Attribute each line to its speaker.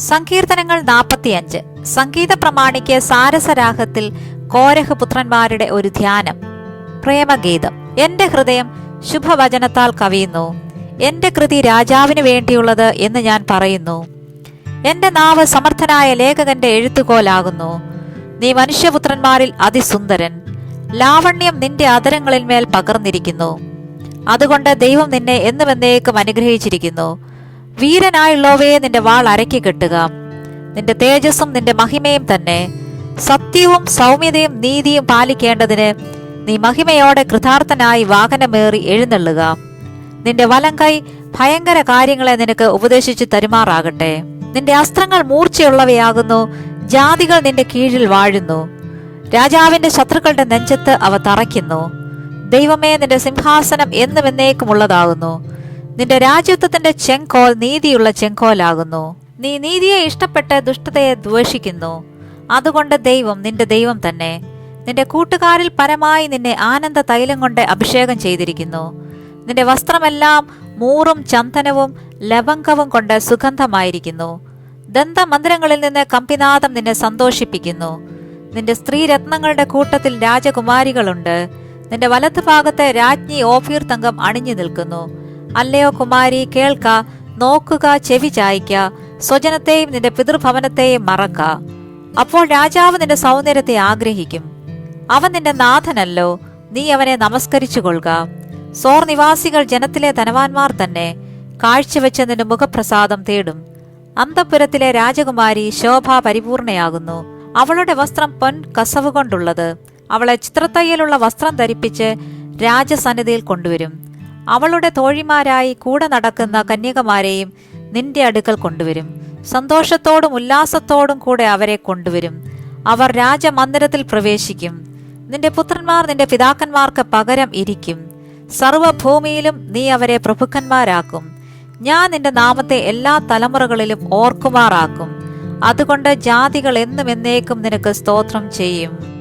Speaker 1: സങ്കീർത്തനങ്ങൾ നാൽപ്പത്തിയഞ്ച് സംഗീത പ്രമാണിക്ക് സാരസരാഹത്തിൽ കോരഹ് പുത്രന്മാരുടെ ഒരു ധ്യാനം. പ്രേമഗീതം. എന്റെ ഹൃദയം ശുഭവചനത്താൽ കവിയുന്നു. എന്റെ കൃതി രാജാവിന് വേണ്ടിയുള്ളത് എന്ന് ഞാൻ പറയുന്നു. എന്റെ നാവ് സമർത്ഥനായ ലേഖകന്റെ എഴുത്തുകോലാകുന്നു. നീ മനുഷ്യപുത്രന്മാരിൽ അതിസുന്ദരൻ. ലാവണ്യം നിന്റെ അതരങ്ങളിൽ മേൽ പകർന്നിരിക്കുന്നു. അതുകൊണ്ട് ദൈവം നിന്നെ എന്നുമെന്നേക്കും അനുഗ്രഹിച്ചിരിക്കുന്നു. വീരനായുള്ളവയെ നിന്റെ വാൾ അരക്കി കെട്ടുക. നിന്റെ തേജസ്സും നിന്റെ മഹിമയും തന്നെ. സത്യവും സൗമ്യതയും നീതിയും പാലിക്കേണ്ടതിന് നീ മഹിമയോടെ കൃതാർത്ഥനായി വാഹനമേറി എഴുന്നള്ളുക. നിന്റെ വലം കൈ ഭയങ്കര കാര്യങ്ങളെ നിനക്ക് ഉപദേശിച്ചു തരുമാറാകട്ടെ. നിന്റെ അസ്ത്രങ്ങൾ മൂർച്ചയുള്ളവയാകുന്നു ജാതികൾ നിന്റെ കീഴിൽ വാഴുന്നു. രാജാവിന്റെ ശത്രുക്കളുടെ നെഞ്ചത്ത് അവ തറയ്ക്കുന്നു. ദൈവമേ നിന്റെ സിംഹാസനം എന്നും എന്നേക്കുമുള്ളതാകുന്നു. നിന്റെ രാജ്യത്വത്തിന്റെ ചെങ്കോൽ നീതിയുള്ള ചെങ്കോലാകുന്നു. നീ നീതിയെ ഇഷ്ടപ്പെട്ട് ദുഷ്ടതയെ ദ്വേഷിക്കുന്നു. അതുകൊണ്ട് ദൈവം നിന്റെ ദൈവം തന്നെ. നിന്റെ കൂട്ടുകാരിൽ പരമായി നിന്നെ ആനന്ദ തൈലം കൊണ്ട് അഭിഷേകം ചെയ്തിരിക്കുന്നു. നിന്റെ വസ്ത്രമെല്ലാം മൂറും ചന്ദനവും ലവംഗവും കൊണ്ട് സുഗന്ധമായിരിക്കുന്നു. ദന്തമന്ദിരങ്ങളിൽ നിന്ന് കമ്പിനാഥം നിന്നെ സന്തോഷിപ്പിക്കുന്നു. നിന്റെ സ്ത്രീരത്നങ്ങളുടെ കൂട്ടത്തിൽ രാജകുമാരികളുണ്ട്. നിന്റെ വലതുഭാഗത്തെ രാജ്ഞി ഓഫീർ തങ്കം അണിഞ്ഞു നിൽക്കുന്നു. അല്ലയോ കുമാരി കേൾക്ക. നോക്കുക ചെവി ചായ്ക്ക. സ്വജനത്തെയും നിന്റെ പിതൃഭവനത്തെയും മറക്ക. അപ്പോൾ രാജാവ് നിന്റെ സൗന്ദര്യത്തെ ആഗ്രഹിക്കും. അവൻ നിന്റെ നാഥനല്ലോ. നീ അവനെ നമസ്കരിച്ചു കൊള്ളുക സോർ നിവാസികൾ ജനത്തിലെ ധനവാന്മാർ തന്നെ. കാഴ്ചവെച്ച് നിന്റെ മുഖപ്രസാദം തേടും. അന്തപുരത്തിലെ രാജകുമാരി ശോഭ പരിപൂർണയാകുന്നു. അവളുടെ വസ്ത്രം പൊൻ കസവ് കൊണ്ടുള്ളത്. അവളെ ചിത്രത്തയ്യലുള്ള വസ്ത്രം ധരിപ്പിച്ച് രാജസന്നിധിയിൽ കൊണ്ടുവരും. അവളുടെ തോഴിമാരായി കൂടെ നടക്കുന്ന കന്യകമാരെയും നിന്റെ അടുക്കൽ കൊണ്ടുവരും. സന്തോഷത്തോടും ഉല്ലാസത്തോടും കൂടെ അവരെ കൊണ്ടുവരും. അവർ രാജമന്ദിരത്തിൽ പ്രവേശിക്കും. നിന്റെ പുത്രന്മാർ നിന്റെ പിതാക്കന്മാർക്ക് പകരം ഇരിക്കും. സർവഭൂമിയിലും നീ അവരെ പ്രഭുക്കന്മാരാക്കും. ഞാൻ നിന്റെ നാമത്തെ എല്ലാ തലമുറകളിലും ഓർക്കുമാറാക്കും. അതുകൊണ്ട് ജാതികൾ എന്നും എന്നേക്കും നിനക്ക് സ്തോത്രം ചെയ്യും.